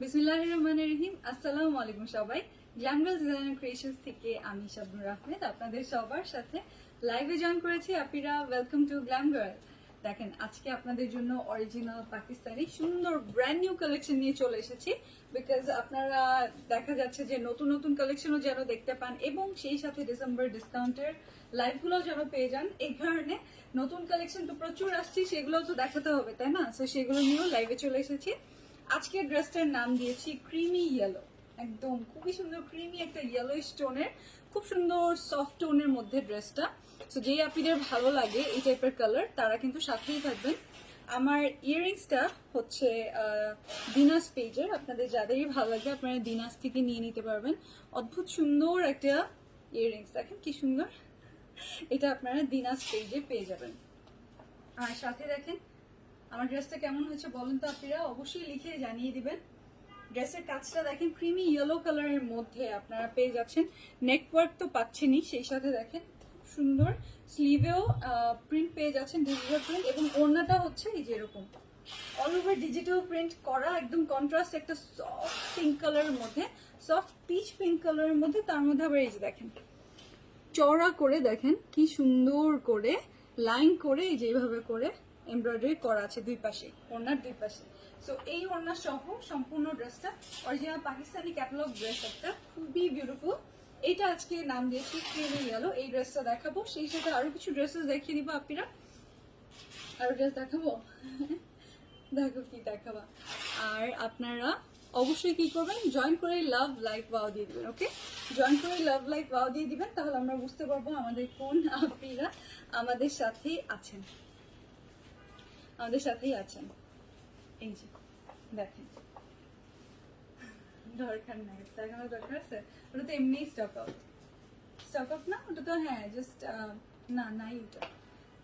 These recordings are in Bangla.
বিসমিল্লাহ রহমান রহিম। আসসালামু আলাইকুম সবাই ডিজাইন ক্রিয়েশনস থেকে আমি শাবনুর আহমেদ, আপনাদের সবার সাথে লাইভে জয়েন করেছি। ওয়েলকাম টু দেখেন, আজকে আপনাদের জন্য অরিজিনাল পাকিস্তানি সুন্দর ব্র্যান্ড নিউ কালেকশন নিয়ে চলে এসেছি। বিকজ আপনারা দেখা যাচ্ছে যে নতুন নতুন কালেকশনও যেন দেখতে পান এবং সেই সাথে ডিসেম্বর ডিসকাউন্টের লাইভগুলো যেন পেয়ে যান। এই কারণে নতুন কালেকশন তো প্রচুর আসছে সেগুলো তো দেখাতে হবে, তাই না? তো সেগুলো নিয়েও লাইভে চলে এসেছি। আজকের ড্রেসটার নাম দিয়েছি ক্রিমি ইয়েলো একদম খুবই সুন্দর ক্রিমি একটা ইয়েলো স্টোনের খুব সুন্দর সফট টোনের মধ্যে ড্রেসটা। তো যেই আপিদের ভালো লাগে এই টাইপের কালার তারা কিন্তু সাথেই থাকবেন। আমার ইয়ারিংসটা হচ্ছে দিনাস পেজের আপনাদের যাদেরই ভালো লাগে, আপনারা দিনাস থেকে নিয়ে নিতে পারবেন। অদ্ভুত সুন্দর একটা ইয়ারিংস দেখেন কি সুন্দর। এটা আপনারা দিনাস পেজে পেয়ে যাবেন। আর সাথে দেখেন আমার ড্রেসটা কেমন হয়েছে বলেন তো আপনারা, অবশ্যই লিখে জানিয়ে দিবেন। ড্রেসের কাজটা দেখেন ক্রিমি ইয়েলো কালারের মধ্যে আপনারা পেয়ে যাচ্ছেন। নেটওয়ার্ক তো পাচ্ছেনই, সেই সাথে দেখেন, সুন্দর। স্লিভেও প্রিন্ট পেয়ে যাচ্ছেন ডিজিটাল প্রিন্ট এবং ওড়নাটা হচ্ছে এই যে এরকম। অল ওভার ডিজিটাল প্রিন্ট করা, একদম কন্ট্রাস্ট একটা সফট পিঙ্ক কালারের মধ্যে সফট পিচ পিঙ্ক কালারের মধ্যে, তার মধ্যে আবার এই যে দেখেন, চওড়া করে দেখেন, কি সুন্দর করে লাইন করে এই যে এইভাবে করে। এমব্রয়ডারি করা আছে দুই পাশে, ওড়নার দুই পাশে। সো এই ওড়না সহ সম্পূর্ণ ড্রেসটা অরিজিনাল পাকিস্তানি ক্যাটালগ ড্রেস একটা, খুবই বিউটিফুল এটা আজকে নাম দিয়েছি ক্রিমি ইয়েলো এই ড্রেসটা দেখাবো, সেই সাথে আরও কিছু ড্রেসেস দেখিয়ে দিব আপনারা। আরও ড্রেস দেখাবো? দেখো কি দেখাবা। আর আপনারা অবশ্যই কি করবেন জয়েন করে লাভ লাইক ওয়াও দিয়ে দিবেন ওকে জয়েন করে লাভ লাইক ওয়াও দিয়ে দিবেন, তাহলে আমরা বুঝতে পারব আমাদের কোন আপনিরা আমাদের সাথেই আছেন। আমাদের সাথেই আছেন। এই যে, দেখেন। দরকার নাই দেখানোর দরকার আছে? ওটা তো এমনি স্টক আউট স্টক আউট না? ওটা তো হ্যাঁ জাস্ট না, নাই ওটা।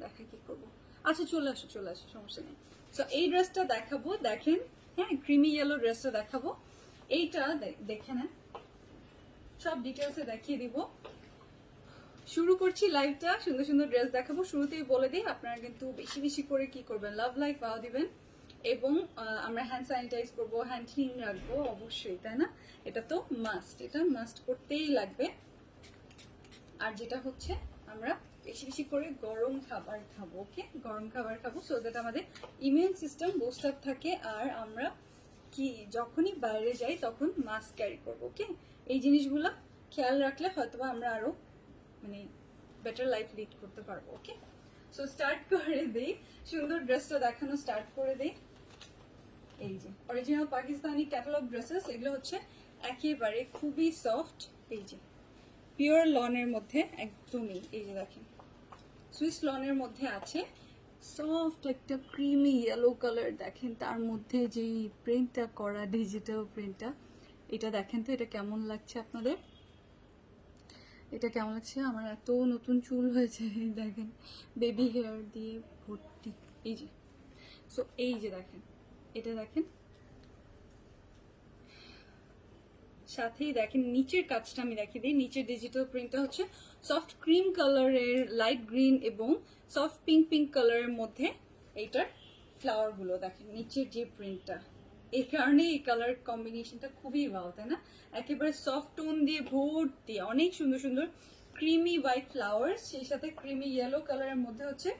দেখা কি করব। আচ্ছা চলে আসো চলে আসো, সমস্যা নেই। তো এই ড্রেসটা দেখাবো, দেখেন। হ্যাঁ ক্রিমি ইয়েলো ড্রেসটা দেখাবো। এইটা দেখে নেন। সব ডিটেলসে দেখিয়ে দিব। শুরু করছি লাইভটা সুন্দর সুন্দর ড্রেস দেখাবো। শুরুতেই বলে দিই, আপনারা কিন্তু বেশি বেশি করে কি করবেন? লাভ লাইক পাওয়া দিবেন। এবং আমরা হ্যান্ড স্যানিটাইজ করব হ্যান্ড ক্লিন রাখব, অবশ্যই, তাই না? এটা তো মাস্ট এটা মাস্ট করতেই লাগবে। আর যেটা হচ্ছে, আমরা বেশি বেশি করে গরম খাবার খাব ওকে গরম খাবার খাব সো দ্যাট আমাদের ইমিউন সিস্টেম বুস্ট আপ থাকে। আর আমরা কি, যখনই বাইরে যাই, তখন মাস্ক ক্যারি করব ওকে এই জিনিসগুলো খেয়াল রাখলে হয়তোবা আমরা আরও মানে বেটার লাইফ লিড করতে পারব ওকে সো স্টার্ট করে দেই। সুন্দর ড্রেসটা দেখানো স্টার্ট করে দেই। এই যে অরিজিনাল পাকিস্তানি ক্যাটালগ ড্রেসেস এগুলো হচ্ছে একেবারে খুবই সফট এই যে পিওর লনের মধ্যে একদমই, এই যে দেখেন সুইস লনের মধ্যে আছে সফট একটা ক্রিমি ইয়েলো কালার দেখেন, তার মধ্যে যেই প্রিন্টটা করা ডিজিটাল প্রিন্টটা এটা দেখেন তো, এটা কেমন লাগছে আপনাদের? এটা কেমন লাগছে আমার এত নতুন চুল হয়েছে, দেখেন। বেবি হেয়ার দিয়ে ভর্তি। এই যে। সো এই যে দেখেন। এটা দেখেন। সাথেই দেখেন, নিচের কাজটা আমি দেখিয়ে দিই। নিচের ডিজিটাল প্রিন্টটা হচ্ছে সফট ক্রিম কালারের লাইট গ্রিন এবং সফট পিঙ্ক পিঙ্ক কালারের মধ্যে এইটার ফ্লাওয়ারগুলো। দেখেন, নিচের যে প্রিন্টটা এই কারণে এই কালার কম্বিনেশনটা খুবই ভালো, তাই না? একেবারে সফট টোন দিয়ে ভর্তি অনেক সুন্দর সুন্দর ক্রিমি হোয়াইট ফ্লাওয়ার সেই সাথে ক্রিমি ইয়েলো কালারের মধ্যে হচ্ছে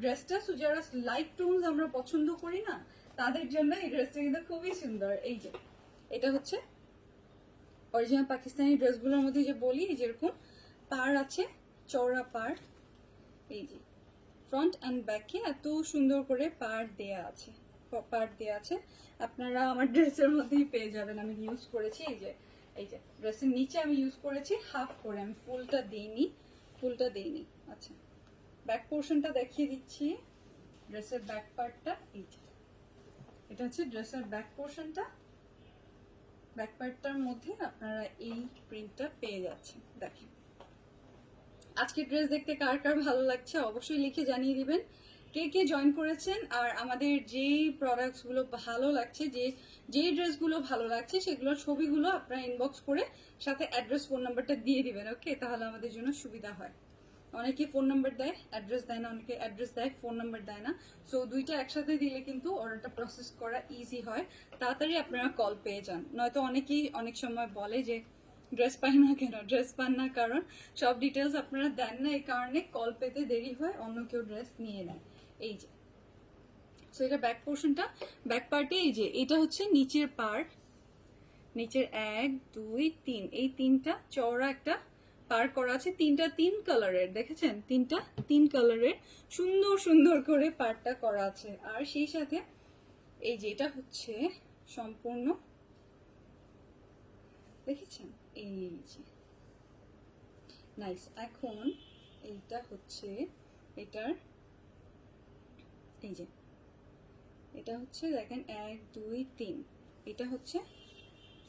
ড্রেসটা সো যারা লাইট টোনস আমরা পছন্দ করি না, তাদের জন্য এই ড্রেসটা কিন্তু খুবই সুন্দর। এই যে, এটা হচ্ছে অরিজিনাল পাকিস্তানি ড্রেসগুলোর মধ্যে যে বলি যেরকম পার আছে, চওড়া পার এই যে ফ্রন্ট অ্যান্ড ব্যাকে এত সুন্দর করে পার দেয়া আছে। পার দেয়া আছে। আপনারা আমার ড্রেসের মধ্যেই পেয়ে যাবেন। আমি ইউজ করেছি এই যে এই যে ড্রেসের নিচে আমি ইউজ করেছি হাফ করে। আমি ফুলটা দিইনি ফুলটা দিইনি। আচ্ছা ব্যাক পোর্শনটা দেখিয়ে দিচ্ছি। ড্রেসের ব্যাক পার্টটা এই যে। এটা হচ্ছে ড্রেসের ব্যাক পোর্শনটা ব্যাক পার্টটার মধ্যে আপনারা এই প্রিন্টটা পেয়ে যাচ্ছেন। দেখেন। আজকে ড্রেস দেখতে কার কার ভালো লাগছে অবশ্যই লিখে জানিয়ে দিবেন। কে কে জয়েন করেছেন আর আমাদের যেই প্রোডাক্টসগুলো ভালো লাগছে, যে যে ড্রেসগুলো ভালো লাগছে, সেগুলোর ছবিগুলো আপনারা ইনবক্স করে সাথে অ্যাড্রেস ফোন নাম্বারটা দিয়ে দিবেন ওকে তাহলে আমাদের জন্য সুবিধা হয়। অনেকে ফোন নাম্বার দেয় অ্যাড্রেস দেয় না, অনেকে অ্যাড্রেস দেয় ফোন নাম্বার দেয় না। সো দুইটা একসাথে দিলে কিন্তু অর্ডারটা প্রসেস করা ইজি হয়। তাড়াতাড়ি আপনারা কল পেয়ে যান। নয়তো অনেকেই অনেক সময় বলে যে ড্রেস পাই না কেন? ড্রেস পান না কারণ সব ডিটেলস আপনারা দেন না, এই কারণে কল পেতে দেরি হয়, অন্য কেউ ড্রেস নিয়ে নেয়। এই যে। সো এটা ব্যাক পোর্শনটা ব্যাক পার্টে এই যে, এটা হচ্ছে নিচের পার্ট নিচের এক, দুই, তিন। এই তিনটা চওড়া একটা পার করা আছে, তিনটা তিন কালারের দেখেছেন? তিনটা তিন কালারের সুন্দর সুন্দর করে পারটা করা আছে। আর সেই সাথে এই যে, এটা হচ্ছে সম্পূর্ণ, দেখেছেন? এই যে। নাইস এখন এইটা হচ্ছে এটার এই যে। এটা হচ্ছে দেখেন, এক, দুই, তিন। এটা হচ্ছে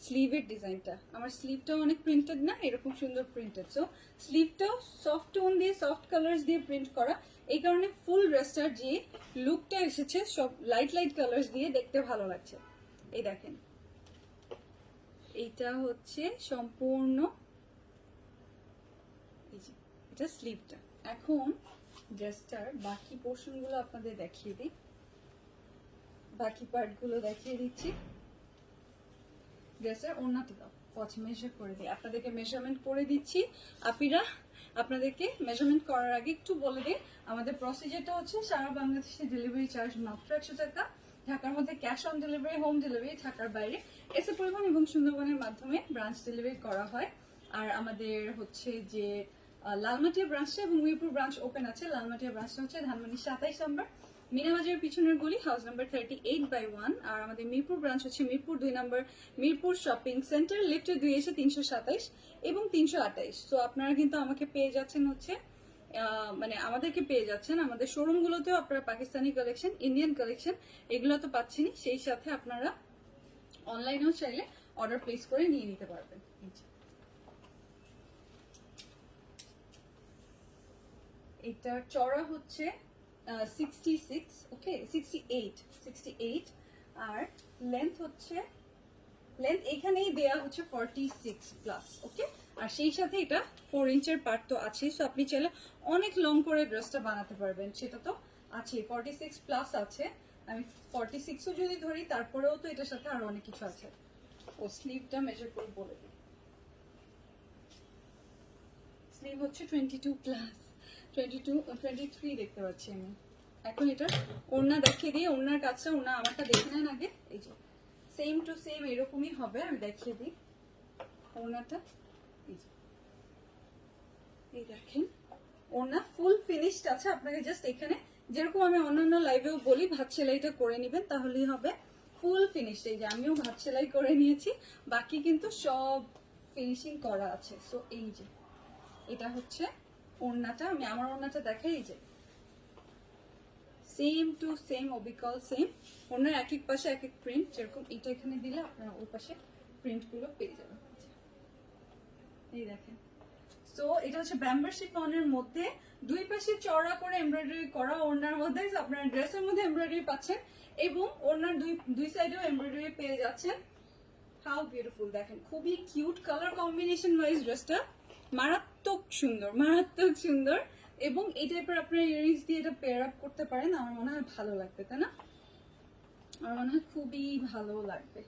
স্লিভের ডিজাইনটা আমার স্লিভটাও অনেক প্রিন্টেড না, এরকম সুন্দর প্রিন্টেড সো স্লিভটাও সফট টোন দিয়ে সফট কালার্স দিয়ে প্রিন্ট করা। এই কারণে ফুল ড্রেসটার যে লুকটা এসেছে, সব লাইট লাইট কালার্স দিয়ে দেখতে ভালো লাগছে। এই দেখেন। এইটা হচ্ছে সম্পূর্ণ এটা স্লিভটা এখন ড্রেসটার বাকি পোর্শনগুলো আপনাদের দেখিয়ে দিই। বাকি পার্টগুলো দেখিয়ে দিচ্ছি। ড্রেসের ওড়নাটি দাও। মেজার করে দিই। আপনাদেরকে মেজারমেন্ট করে দিচ্ছি। আপিরা, আপনাদেরকে মেজারমেন্ট করার আগে একটু বলে দিই, আমাদের প্রসিজারটা হচ্ছে সারা বাংলাদেশে ডেলিভারি চার্জ মাত্র একশো টাকা। ঢাকার মধ্যে cash on delivery home delivery ঢাকার বাইরে এসে পরিবহন এবং সুন্দরবনের মাধ্যমে ব্রাঞ্চ ডেলিভারি করা হয়। আর আমাদের হচ্ছে যে লালমাটিয়া ব্রাঞ্চটা এবং মিরপুর ব্রাঞ্চ ওপেন আছে। লালমাটিয়া ব্রাঞ্চটা হচ্ছে ধানমন্ডি সাতাইশ নম্বর। মিনাবাজারের পিছনের গলি house number thirty eight by one আর আমাদের মিরপুর ব্রাঞ্চ হচ্ছে মিরপুর দুই নম্বর মিরপুর শপিং সেন্টার লিফটে দুই এসে তিনশো সাতাইশ এবং তিনশো আঠাইশ। তো আপনারা কিন্তু আমাকে পেয়ে যাচ্ছেন হচ্ছে মানে আমাদেরকে পেয়ে যাচ্ছেন। আমাদের শোরুমগুলোতেও আপনারা পাকিস্তানি কালেকশন ইন্ডিয়ান কালেকশন এগুলো তো পাচ্ছেনই। সেই সাথে আপনারা অনলাইনেও চাইলে অর্ডার প্লেস করে নিয়ে নিতে পারবেন এই যে। এটার চড়া হচ্ছে sixty six okay sixty eight sixty eight আর লেন্থ হচ্ছে লেন্থ এখানেই দেয়া হচ্ছে ফর্টি সিক্স প্লাস ওকে আর সেই সাথে এটা ফোর ইঞ্চের পার্ট তো আছেই সো আপনি চাইলে অনেক লং করে ড্রেসটা বানাতে পারবেন, সেটা তো আছে ফর্টি সিক্স প্লাস আছে, আমি ফর্টি সিক্সও যদি ধরি, তারপরেও তো এটার সাথে আরও অনেক কিছু আছে। ও স্লিভটা মেজার করে বলে দিই। স্লিভ হচ্ছে twenty two plus twenty two twenty three দেখতে পাচ্ছি আমি। এখন এটা ওড়না দেখিয়ে দিই, ওড়নার কাছে ওড়না আমারটা দেখে নেন আগে। এই যে সেম টু সেম এরকমই হবে, আমি দেখিয়ে দিই ওড়নাটা। এই যে, এই দেখেন, ওড়না ফুল ফিনিশড আছে, আপনাকে জাস্ট এখানে যেরকম আমি অন্যান্য লাইভেও বলি, ভাত সেলাইটা করে নেবেন, তাহলেই হবে। ফুল ফিনিশড এই যে, আমিও ভাত সেলাই করে নিয়েছি, বাকি কিন্তু সব ফিনিশিং করা আছে। সো এই যে, এটা হচ্ছে ওড়নাটা, আমি আমার ওড়নাটা দেখাই যে। সেম টু সেম অবিকল সেম ওনার এক এক পাশে এক এক প্রিন্ট যেরকম এটা এখানে দিলে আপনারা ওই পাশে প্রিন্টগুলো পেয়ে যাবেন। এই দেখেন। সো এটা হচ্ছে ব্যাম্বার শিফনের মধ্যে। দুই পাশে চড়া করে এমব্রয়ডারি করা ওড়নার মধ্যে, আপনারা ড্রেসের মধ্যে এমব্রয়ডারি পাচ্ছেন এবং ওড়নার দুই দুই সাইডেও এমব্রয়ডারি পেয়ে যাচ্ছেন। হাউ বিউটিফুল দেখেন। খুবই কিউট কালার কম্বিনেশন ওয়াইজ ড্রেসটা মারাত্মক সুন্দর, মারাত্মক সুন্দর। এবং এই টাইপের আপনার ইয়ারিংস দিয়ে এটা পেয়ার আপ করতে পারেন, আমার মনে হয় ভালো লাগবে, তাই না? আমার মনে হয় খুবই ভালো লাগবে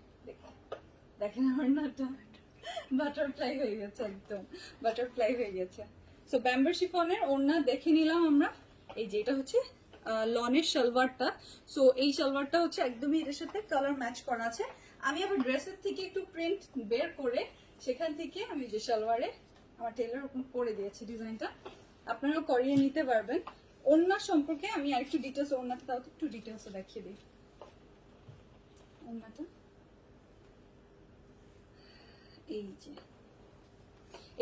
দেখেন আমার নাটা বাটারফ্লাই হয়ে গেছে একদম বাটারফ্লাই হয়ে গেছে। সো ব্যাম্বার শিফনের ওড়না দেখে নিলাম আমরা। এই যে এটা হচ্ছে লনের সালোয়ারটা। সো এই সালোয়ারটা হচ্ছে একদমই এটার সাথে কালার ম্যাচ করা আছে। আমি আবার ড্রেসের থেকে একটু প্রিন্ট বের করে, সেখান থেকে আমি যে সালোয়ারে আমার টেলার করে দিয়েছি ডিজাইনটা। আপনারাও করিয়ে নিতে পারবেন। ওড়না সম্পর্কে আমি আরেকটু ডিটেলস ওড়নাটা তাও একটু ডিটেলসে দেখিয়ে দিই। এই যে।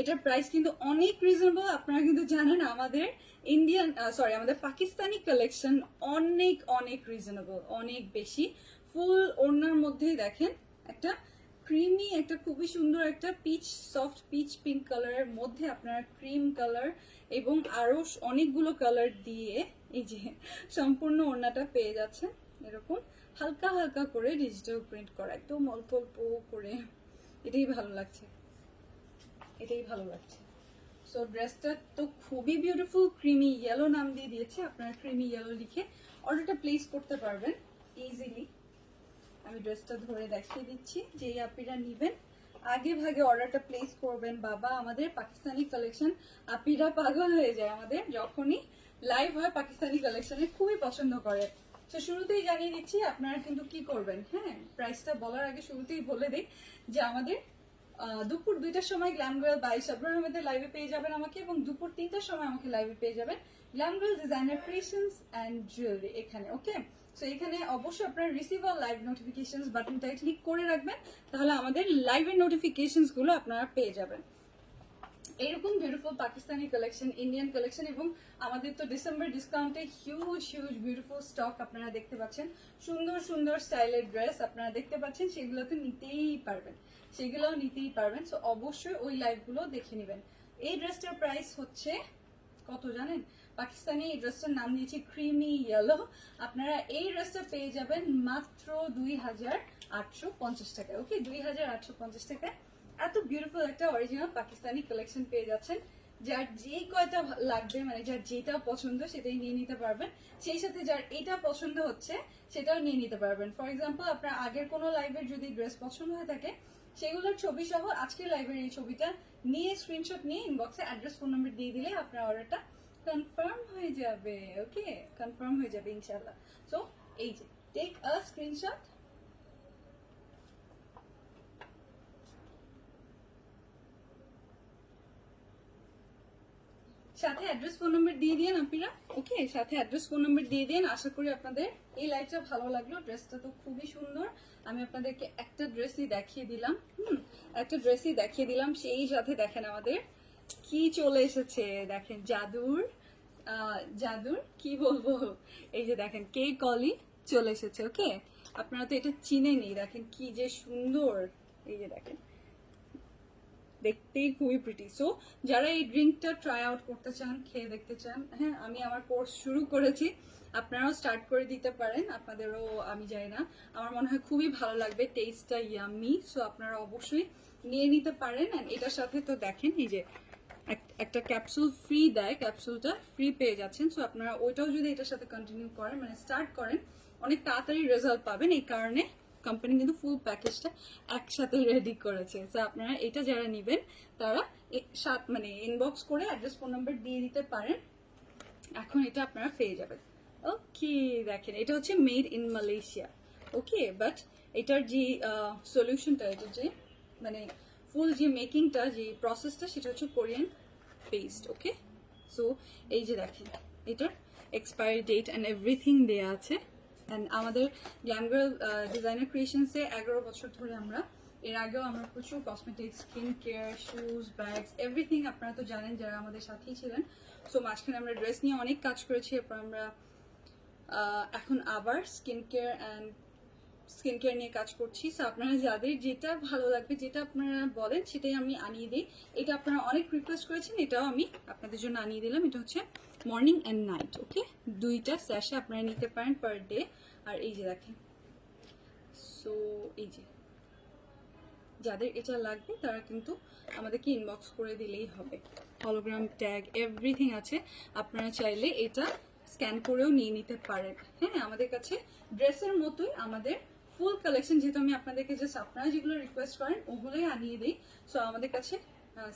এটার প্রাইস কিন্তু অনেক রিজনেবল আপনারা কিন্তু জানেন আমাদের ইন্ডিয়ান সরি আমাদের পাকিস্তানি কালেকশন অনেক অনেক রিজনেবল অনেক বেশি। ফুল ওড়নার মধ্যেই দেখেন একটা ক্রিমি একটা খুবই সুন্দর একটা পিচ সফট পিচ পিঙ্ক কালারের মধ্যে আপনারা ক্রিম কালার এবং আরও অনেকগুলো কালার দিয়ে এই যে সম্পূর্ণ ওড়নাটা পেয়ে যাচ্ছেন। এরকম হালকা হালকা করে ডিজিটাল প্রিন্ট করা, একদম অল্প অল্প করে। এটাই ভালো লাগছে। এটাই ভালো লাগছে। সো ড্রেসটা তো খুবই বিউটিফুল ক্রিমি ইয়েলো নাম দিয়ে দিয়েছে। আপনারা ক্রিমি ইয়েলো লিখে অর্ডারটা প্লেস করতে পারবেন ইজিলি আমি ড্রেসটা ধরে দেখিয়ে দিচ্ছি, যেই আপিরা নিবেন। আগে ভাগে অর্ডারটা প্লেস করবেন। বাবা, আমাদের পাকিস্তানি কালেকশন আপিরা পাগল হয়ে যায় আমাদের, যখনই লাইভ হয় পাকিস্তানি কালেকশনে খুবই পছন্দ করে। তো শুরুতেই জানিয়ে দিচ্ছি, আপনারা কিন্তু কি করবেন হ্যাঁ? প্রাইসটা বলার আগে শুরুতেই বলে দিই যে আমাদের দুপুর দুইটার সময় গ্ল্যাম গার্ল বাই সাবরান আহমেদের লাইভে পেয়ে যাবেন আমাকে এবং দুপুর তিনটার সময় আমাকে লাইভে পেয়ে যাবেন glam girl designer creations and jewellery এখানে ওকে সো এখানে অবশ্যই আপনারা রিসিভ অল লাইভ নোটিফিকেশনস বাটনটাই ক্লিক করে রাখবেন, তাহলে আমাদের লাইভের নোটিফিকেশনসগুলো আপনারা পেয়ে যাবেন। এরকম beautiful Pakistani collection Indian collection এবং আমাদের তো ডিসেম্বর ডিসকাউন্টে হিউজ হিউজ বিউটিফুল স্টক আপনারা দেখতে পাচ্ছেন। সুন্দর সুন্দর স্টাইলের ড্রেস আপনারা দেখতে পাচ্ছেন, সেগুলো তো নিতেই পারবেন। সেগুলোও নিতেই পারবেন সো অবশ্যই ওই লাইভগুলো দেখে নেবেন। এই ড্রেসটার প্রাইস হচ্ছে কত জানেন? পাকিস্তানি এই ড্রেসটার নাম দিয়েছি ক্রিমি ইয়েলো আপনারা এই ড্রেসটা পেয়ে যাবেন মাত্র দুই হাজার আটশো পঞ্চাশ টাকায়। ওকে দুই হাজার আটশো পঞ্চাশ টাকায়। এত বিউটিফুল একটা অরিজিনাল পাকিস্তানি কালেকশন পেয়ে যাচ্ছেন। যার যে কয়টা লাগবে মানে যার যেটা পছন্দ, সেটাই নিয়ে নিতে পারবেন। সেই সাথে যার এটা পছন্দ হচ্ছে, সেটাও নিয়ে নিতে পারবেন। ফর এক্সাম্পল আপনার আগের কোনো লাইভের যদি ড্রেস পছন্দ হয়ে থাকে, সেগুলোর ছবি সহ আজকের লাইভের এই ছবিটা নিয়ে স্ক্রিনশট নিয়ে ইনবক্সে অ্যাড্রেস ফোন নাম্বার দিয়ে দিলে আপনার অর্ডারটা কনফার্ম হয়ে যাবে ওকে কনফার্ম হয়ে যাবে ইনশাল্লাহ সো এই যে টেক আ স্ক্রিনশট সাথে অ্যাড্রেস ফোন নাম্বার দিয়ে দিন আপনারা ওকে সাথে অ্যাড্রেস ফোন নাম্বার দিয়ে দিন আশা করি আপনাদের এই লাইভটা ভালো লাগল। ড্রেসটা তো খুবই সুন্দর। আমি আপনাদেরকে একটা ড্রেসই দেখিয়ে দিলাম, হুম? একটা ড্রেসই দেখিয়ে দিলাম, সেই সাথে দেখেন আমাদের কি চলে এসেছে? দেখেন জাদুর জাদুর, কি বলব? এই যে দেখেন, কে কলি চলে এসেছে, ওকে? আপনারা তো এটা চিনেনি দেখেন কি যে সুন্দর। এই যে দেখেন, দেখতেই খুবই প্রিটি সো যারা এই ড্রিঙ্কটা ট্রাই আউট করতে চান, খেয়ে দেখতে চান হ্যাঁ আমি আমার কোর্স শুরু করেছি। আপনারাও স্টার্ট করে দিতে পারেন, আপনাদেরও, আমি জানি না। আমার মনে হয় খুবই ভালো লাগবে টেস্টটা ইয়ামি সো আপনারা অবশ্যই নিয়ে নিতে পারেন। এটার সাথে তো দেখেন, এই যে একটা ক্যাপসুল ফ্রি দেয় ক্যাপসুলটা ফ্রি পেয়ে যাচ্ছেন। সো আপনারা ওইটাও যদি এটার সাথে কন্টিনিউ করেন মানে স্টার্ট করেন, অনেক তাড়াতাড়ি রেজাল্ট পাবেন। এই কারণে কোম্পানি কিন্তু ফুল প্যাকেজটা একসাথে রেডি করেছে। তো আপনারা এটা যারা নেবেন, তারা সাত মানে ইনবক্স করে অ্যাড্রেস ফোন নাম্বার দিয়ে দিতে পারেন। এখন এটা আপনারা পেয়ে যাবেন। ওকে দেখেন, এটা হচ্ছে made in Malaysia okay but এটার যে সলিউশনটা এটা যে মানে ফুল যে মেকিংটা যে প্রসেসটা সেটা হচ্ছে কোরিয়ান পেস্ট ওকে সো এই যে দেখেন এটার এক্সপায়ারি ডেট অ্যান্ড এভরিথিং দেয়া আছে। অ্যান্ড আমাদের গ্ল্যামগার্ল ডিজাইনার ক্রিয়েশনসে এগারো বছর ধরে আমরা, এর আগেও আমরা প্রচুর cosmetics skin care shoes bags everything আপনারা তো জানেন যারা আমাদের সাথেই ছিলেন। সো মাঝখানে আমরা ড্রেস নিয়ে অনেক কাজ করেছি, এরপর আমরা এখন আবার skin care and skin care নিয়ে কাজ করছি সো আপনারা যাদের যেটা ভালো লাগবে, যেটা আপনারা বলেন, সেটাই আমি আনিয়ে দিই। এটা আপনারা অনেক রিকোয়েস্ট করেছেন, এটাও আমি আপনাদের জন্য আনিয়ে দিলাম। এটা হচ্ছে মর্নিং অ্যান্ড নাইট ওকে দুইটা স্যাশে আপনারা নিতে পারেন পার ডে আর এই যে দেখেন সো এই যে, যাদের এটা লাগবে, তারা কিন্তু আমাদেরকে ইনবক্স করে দিলেই হবে। হলোগ্রাম ট্যাগ এভরিথিং আছে। আপনারা চাইলে এটা স্ক্যান করেও নিয়ে নিতে পারেন। হ্যাঁ আমাদের কাছে ড্রেসের মতোই আমাদের ফুল কালেকশন যেহেতু আমি আপনাদেরকে জাস্ট আপনারা যেগুলো রিকোয়েস্ট করেন, ওগুলোই আনিয়ে দিই। সো আমাদের কাছে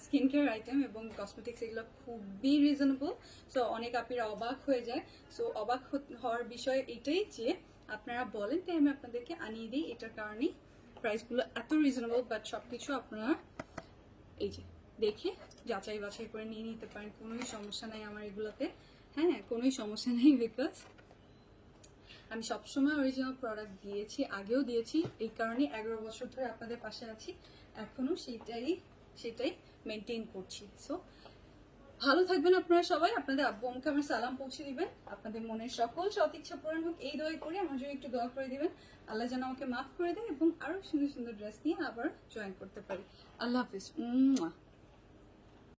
স্কিন কেয়ার আইটেম এবং কসমেটিক্স এগুলো খুবই রিজনেবল সো অনেক আপিরা অবাক হয়ে যায়। সো অবাক হওয়ার বিষয় এটাই যে, আপনারা বলেন তাই আমি আপনাদেরকে আনিয়ে দিই। এটার কারণেই প্রাইসগুলো এত রিজনেবল বাট সব কিছু আপনারা এই যে, দেখে যাচাই বাছাই করে নিয়ে নিতে পারেন। কোনোই সমস্যা নাই আমার এগুলোতে। হ্যাঁ কোনোই সমস্যা নেই বিকজ আমি সবসময় অরিজিনাল প্রোডাক্ট দিয়েছি, আগেও দিয়েছি, এই কারণে এগারো বছর ধরে আপনাদের পাশে আছি। এখনও সেটাই সেটাই মেনটেন করছি। সো ভালো থাকবেন আপনারা সবাই। আপনাদের আব্বু আম্মুকে আমার সালাম পৌঁছে দিবেন। আপনাদের মনের সকল সৎ ইচ্ছা পূরণ হোক, এই দোয়া করে। আমার জন্য একটু দোয়া করে দিবেন। আল্লাহ যেন আমাকে মাফ করে দেন এবং আরও সুন্দর সুন্দর ড্রেস নিয়ে আবার জয়েন করতে পারি। আল্লাহ হাফিজ।